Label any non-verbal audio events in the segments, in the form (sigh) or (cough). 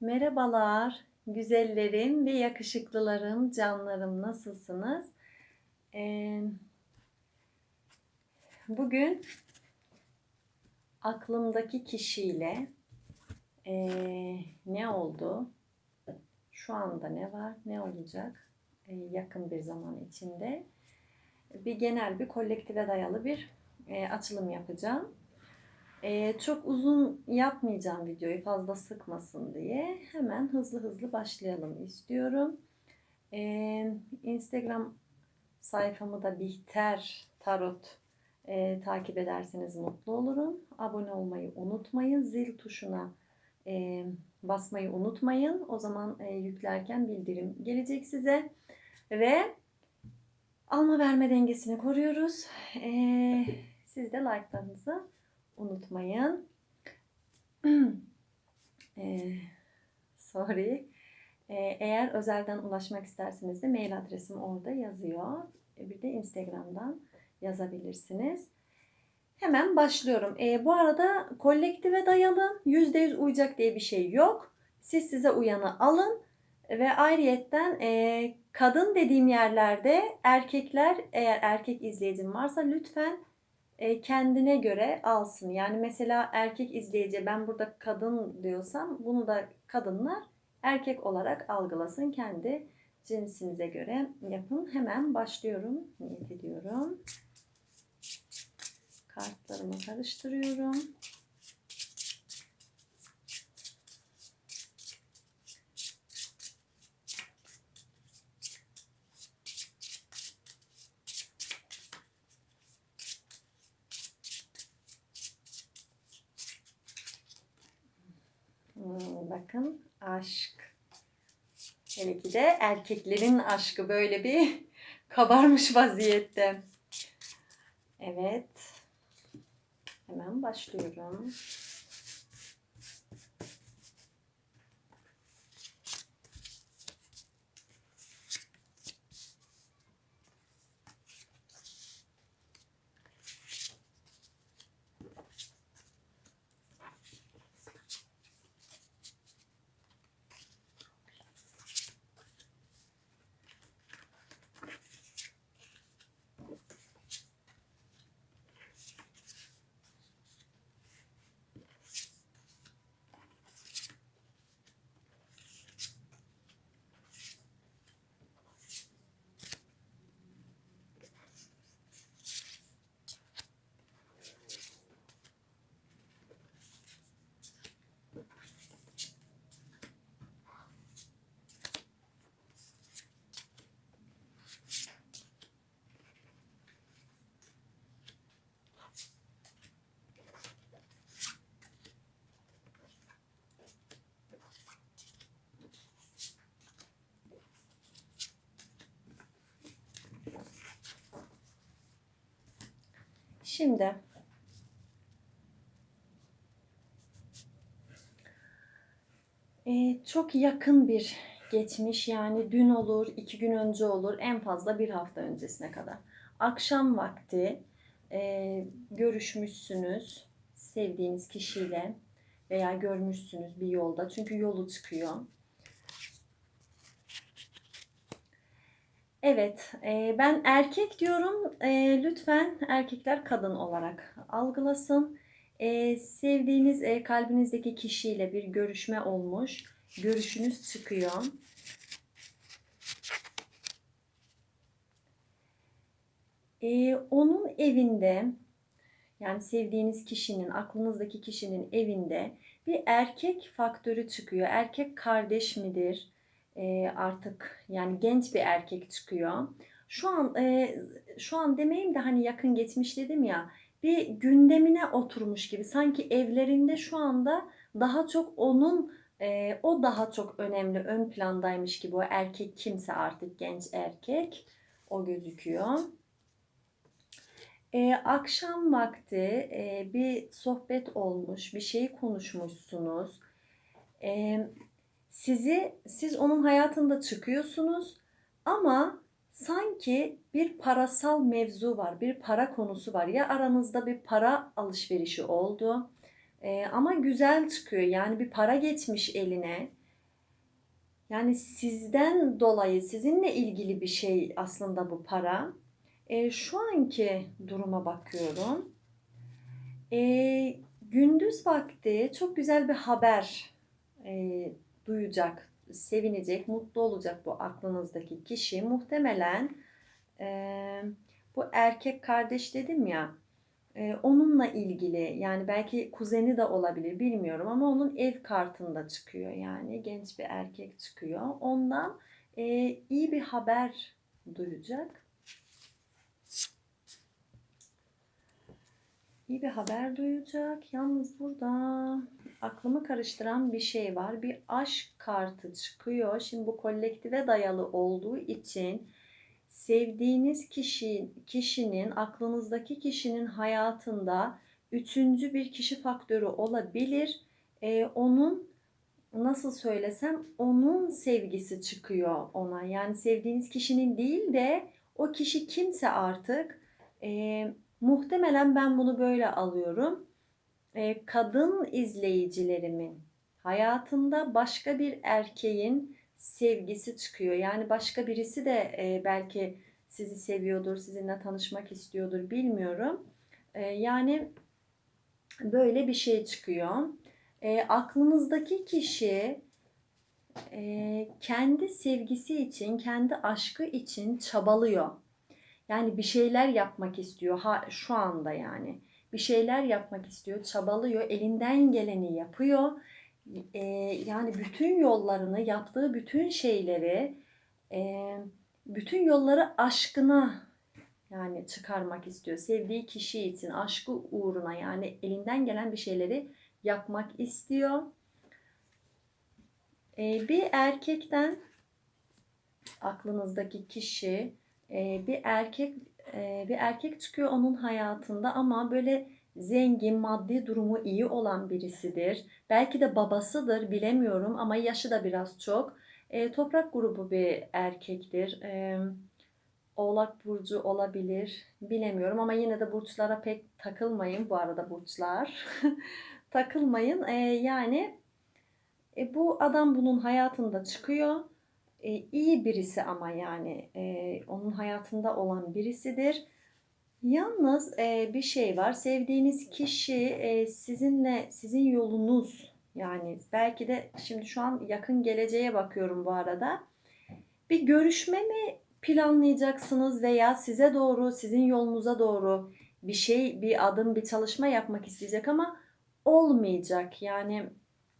Merhabalar, güzellerim ve yakışıklılarım, canlarım nasılsınız? Bugün aklımdaki kişiyle ne oldu? Şu anda ne var, ne olacak? Yakın bir zaman içinde bir genel bir kolektive dayalı bir açılım yapacağım. Ee, çok uzun yapmayacağım videoyu fazla sıkmasın diye hemen hızlı hızlı başlayalım istiyorum. Ee, Instagram sayfamı da Bihter Tarot e, takip ederseniz mutlu olurum. Abone olmayı unutmayın. Zil tuşuna e, basmayı unutmayın. O zaman e, yüklerken bildirim gelecek size. Ve alma verme dengesini koruyoruz. E, siz de like'larınızı unutmayın. (clears throat) Ee, sorry. Ee, eğer özelden ulaşmak isterseniz de mail adresim orada yazıyor. Ee, Bir de Instagram'dan yazabilirsiniz. Hemen başlıyorum. Ee, bu arada kolektive dayalı %100 uyacak diye bir şey yok. Siz size uyanı alın ve ayrıyetten e, kadın dediğim yerlerde erkekler eğer erkek izleyicim varsa lütfen kendine göre alsın. Yani mesela erkek izleyici ben burada kadın diyorsam bunu da kadınlar erkek olarak algılasın. Kendi cinsinize göre yapın. Hemen başlıyorum. Niyet ediyorum. Kartlarımı karıştırıyorum. Hmm, bakın aşk. Hele ki de erkeklerin aşkı böyle bir (laughs) kabarmış vaziyette. Evet. Hemen başlıyorum. Şimdi Ee, çok yakın bir geçmiş yani dün olur, iki gün önce olur, en fazla bir hafta öncesine kadar. Akşam vakti e, görüşmüşsünüz sevdiğiniz kişiyle veya görmüşsünüz bir yolda çünkü yolu çıkıyor. Evet, e, ben erkek diyorum. E, lütfen erkekler kadın olarak algılasın. E, sevdiğiniz e, kalbinizdeki kişiyle bir görüşme olmuş. Görüşünüz çıkıyor. E, onun evinde yani sevdiğiniz kişinin, aklınızdaki kişinin evinde bir erkek faktörü çıkıyor. Erkek kardeş midir? Artık yani genç bir erkek çıkıyor. Şu an şu an demeyeyim de hani yakın geçmiş dedim ya bir gündemine oturmuş gibi sanki evlerinde şu anda daha çok onun o daha çok önemli ön plandaymış gibi o erkek kimse artık genç erkek o gözüküyor. E, akşam vakti e, bir sohbet olmuş, bir şey konuşmuşsunuz. E, sizi siz onun hayatında çıkıyorsunuz ama sanki bir parasal mevzu var, bir para konusu var. Ya aranızda bir para alışverişi oldu. E, ama güzel çıkıyor. Yani bir para geçmiş eline. Yani sizden dolayı, sizinle ilgili bir şey aslında bu para. E, şu anki duruma bakıyorum. E, gündüz vakti çok güzel bir haber e, duyacak, sevinecek, mutlu olacak bu aklınızdaki kişi. Muhtemelen e, bu erkek kardeş dedim ya, e, onunla ilgili yani belki kuzeni de olabilir bilmiyorum ama onun ev kartında çıkıyor yani genç bir erkek çıkıyor. Ondan e, iyi bir haber duyacak. İyi bir haber duyacak. Yalnız burada aklımı karıştıran bir şey var. Bir aşk kartı çıkıyor. Şimdi bu kolektive dayalı olduğu için sevdiğiniz kişi kişinin aklınızdaki kişinin hayatında üçüncü bir kişi faktörü olabilir. Ee, onun nasıl söylesem onun sevgisi çıkıyor ona. Yani sevdiğiniz kişinin değil de o kişi kimse artık e, muhtemelen ben bunu böyle alıyorum. Kadın izleyicilerimin hayatında başka bir erkeğin sevgisi çıkıyor. Yani başka birisi de e, belki sizi seviyordur, sizinle tanışmak istiyordur bilmiyorum. E, yani böyle bir şey çıkıyor. E, aklınızdaki kişi kendi sevgisi için, kendi aşkı için çabalıyor. Yani bir şeyler yapmak istiyor ha, şu anda yani. Bir şeyler yapmak istiyor, çabalıyor, elinden geleni yapıyor e, yani bütün yollarını, yaptığı bütün şeyleri, e, bütün yolları aşkına yani çıkarmak istiyor. Sevdiği kişi için, aşkı uğruna yani elinden gelen bir şeyleri yapmak istiyor. E, bir erkekten aklınızdaki kişi e, bir erkek bir erkek çıkıyor onun hayatında ama böyle zengin, maddi durumu iyi olan birisidir. Belki de babasıdır bilemiyorum ama yaşı da biraz çok. E, toprak grubu bir erkektir. E, Oğlak burcu olabilir. Bilemiyorum ama yine de burçlara pek takılmayın bu arada burçlar. (laughs) takılmayın. E, yani e, bu adam bunun hayatında çıkıyor. E, iyi birisi ama yani e, onun hayatında olan birisidir Yalnız e, bir şey var. Sevdiğiniz kişi e, sizinle sizin yolunuz yani belki de şimdi şu an yakın geleceğe bakıyorum bu arada. Bir görüşme mi planlayacaksınız veya size doğru, sizin yolunuza doğru bir şey, bir adım, bir çalışma yapmak isteyecek ama olmayacak. Yani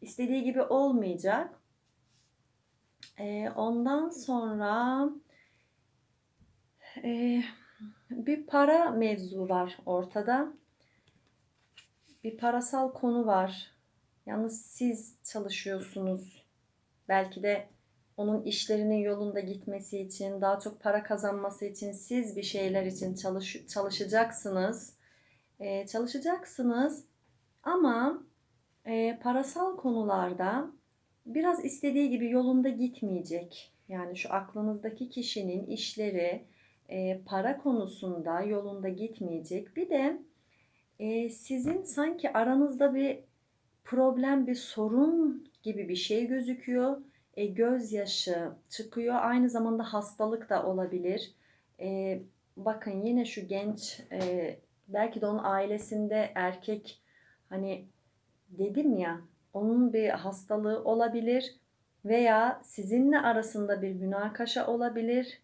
istediği gibi olmayacak. E, ondan sonra e, bir para mevzu var ortada. Bir parasal konu var. Yalnız siz çalışıyorsunuz. Belki de onun işlerinin yolunda gitmesi için, daha çok para kazanması için siz bir şeyler için çalış, çalışacaksınız. Ee, çalışacaksınız ama e, parasal konularda biraz istediği gibi yolunda gitmeyecek. Yani şu aklınızdaki kişinin işleri, e, para konusunda yolunda gitmeyecek. Bir de e, sizin sanki aranızda bir problem, bir sorun gibi bir şey gözüküyor. E, gözyaşı çıkıyor. Aynı zamanda hastalık da olabilir. E, bakın yine şu genç, e, belki de onun ailesinde erkek hani dedim ya onun bir hastalığı olabilir veya sizinle arasında bir münakaşa olabilir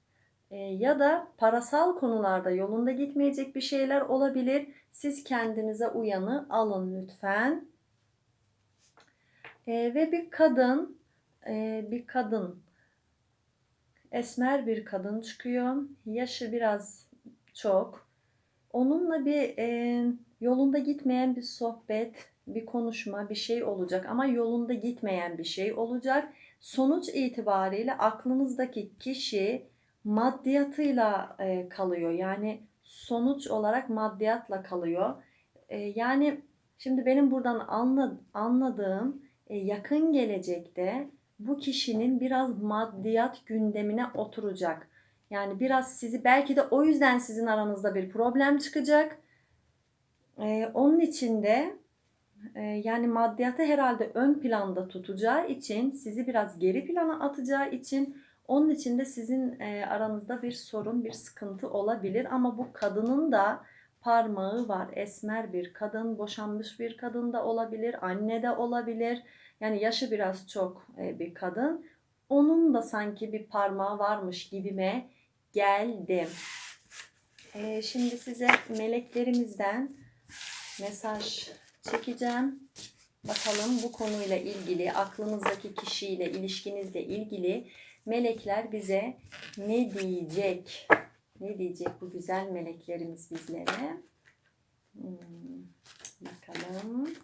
e, ya da parasal konularda yolunda gitmeyecek bir şeyler olabilir. Siz kendinize uyanı alın lütfen. E, ve bir kadın, e, bir kadın, esmer bir kadın çıkıyor. Yaşı biraz çok. Onunla bir yolunda gitmeyen bir sohbet, bir konuşma, bir şey olacak ama yolunda gitmeyen bir şey olacak. Sonuç itibariyle aklınızdaki kişi maddiyatıyla e, kalıyor. Yani sonuç olarak maddiyatla kalıyor. E, yani şimdi benim buradan anla, anladığım e, yakın gelecekte bu kişinin biraz maddiyat gündemine oturacak. Yani biraz sizi belki de o yüzden sizin aranızda bir problem çıkacak. Ee, onun için de yani maddiyatı herhalde ön planda tutacağı için sizi biraz geri plana atacağı için onun için de sizin e, aranızda bir sorun, bir sıkıntı olabilir ama bu kadının da parmağı var. Esmer bir kadın, boşanmış bir kadın da olabilir, anne de olabilir. Yani yaşı biraz çok e, bir kadın. Onun da sanki bir parmağı varmış gibime geldi. E, şimdi size meleklerimizden mesaj çekeceğim. Bakalım bu konuyla ilgili, aklınızdaki kişiyle, ilişkinizle ilgili melekler bize ne diyecek? Ne diyecek bu güzel meleklerimiz bizlere? Hmm, bakalım.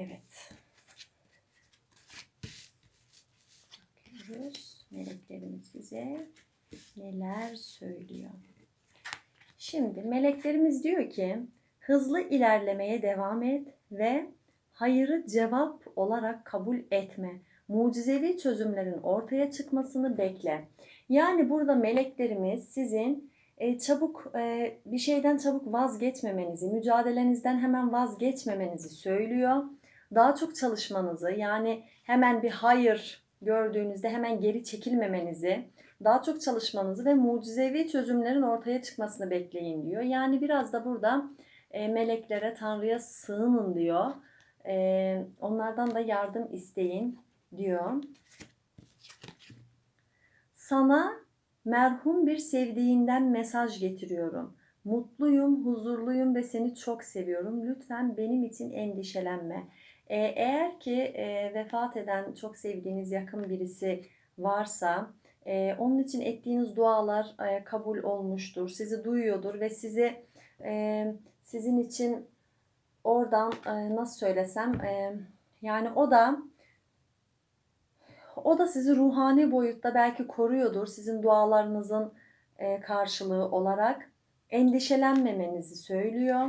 Evet. Bakıyoruz. Meleklerimiz bize neler söylüyor. Şimdi meleklerimiz diyor ki hızlı ilerlemeye devam et ve hayırı cevap olarak kabul etme. Mucizevi çözümlerin ortaya çıkmasını bekle. Yani burada meleklerimiz sizin e, çabuk e, bir şeyden çabuk vazgeçmemenizi, mücadelenizden hemen vazgeçmemenizi söylüyor. Daha çok çalışmanızı, yani hemen bir hayır gördüğünüzde hemen geri çekilmemenizi, daha çok çalışmanızı ve mucizevi çözümlerin ortaya çıkmasını bekleyin diyor. Yani biraz da burada e, meleklere, Tanrı'ya sığının diyor. E, onlardan da yardım isteyin diyor. Sana merhum bir sevdiğinden mesaj getiriyorum. Mutluyum, huzurluyum ve seni çok seviyorum. Lütfen benim için endişelenme. Ee, eğer ki e, vefat eden çok sevdiğiniz yakın birisi varsa e, onun için ettiğiniz dualar e, kabul olmuştur. Sizi duyuyordur ve sizi e, sizin için oradan e, nasıl söylesem e, yani o da o da sizi ruhani boyutta belki koruyordur sizin dualarınızın e, karşılığı olarak. Endişelenmemenizi söylüyor.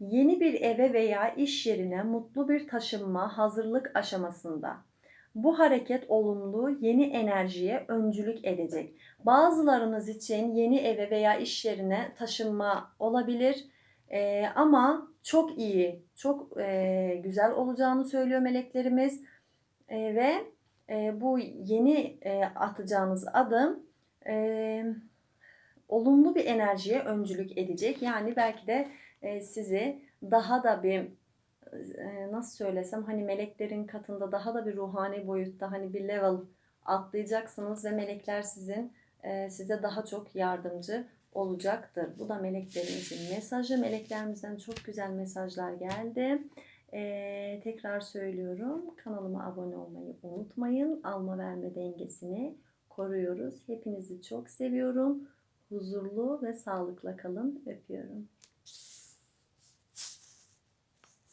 Yeni bir eve veya iş yerine mutlu bir taşınma hazırlık aşamasında. Bu hareket olumlu yeni enerjiye öncülük edecek. Bazılarınız için yeni eve veya iş yerine taşınma olabilir. Ee, ama çok iyi, çok e, güzel olacağını söylüyor meleklerimiz. E, ve e, bu yeni e, atacağınız adım e, olumlu bir enerjiye öncülük edecek. Yani belki de e, sizi daha da bir e, nasıl söylesem hani meleklerin katında daha da bir ruhani boyutta hani bir level atlayacaksınız ve melekler sizin e, size daha çok yardımcı olacaktır. Bu da meleklerimizin mesajı. Meleklerimizden çok güzel mesajlar geldi. Ee, tekrar söylüyorum. Kanalıma abone olmayı unutmayın. Alma verme dengesini koruyoruz. Hepinizi çok seviyorum. Huzurlu ve sağlıkla kalın. Öpüyorum.